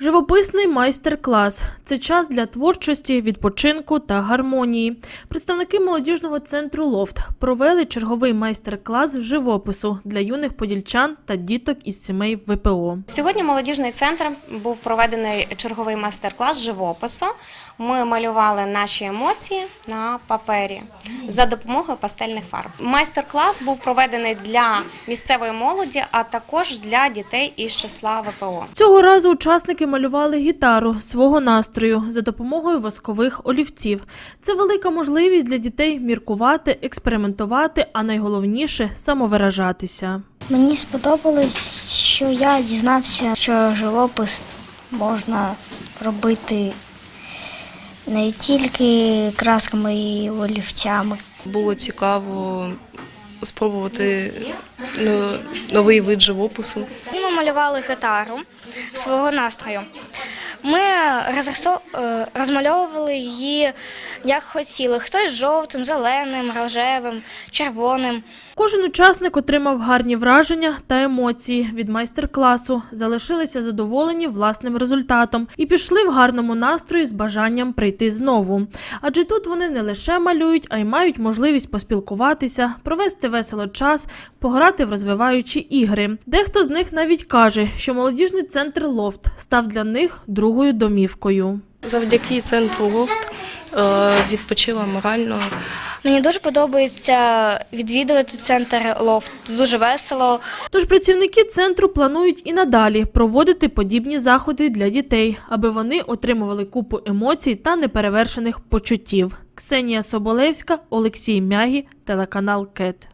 Живописний майстер-клас це час для творчості, відпочинку та гармонії. Представники молодіжного центру Лофт провели черговий майстер-клас живопису для юних подільчан та діток із сімей ВПО. Сьогодні молодіжний центр був проведений черговий майстер-клас живопису. Ми малювали наші емоції на папері за допомогою пастельних фарб. Майстер-клас був проведений для місцевої молоді, а також для дітей із числа ВПО. Цього разу учасники малювали гітару свого настрою за допомогою воскових олівців. Це велика можливість для дітей міркувати, експериментувати, а найголовніше самовиражатися. Мені сподобалось, що я дізнався, що живопис можна робити не тільки красками і олівцями. Було цікаво спробувати ну, новий вид живопису. Малювали гітару свого настрою. Ми е, розмальовували її як хотіли. Хтось жовтим, зеленим, рожевим, червоним. Кожен учасник отримав гарні враження та емоції від майстер-класу, залишилися задоволені власним результатом і пішли в гарному настрої з бажанням прийти знову. Адже тут вони не лише малюють, а й мають можливість поспілкуватися, провести весело час, пограти в розвиваючі ігри. Дехто з них навіть каже, що молодіжний центр Лофт став для них другою домівкою. Завдяки центру Лофт е, відпочила морально. Мені дуже подобається відвідувати центр лофт. Дуже весело. Тож працівники центру планують і надалі проводити подібні заходи для дітей, аби вони отримували купу емоцій та неперевершених почуттів. Ксенія Соболевська, Олексій Мягі, телеканал КЕТ.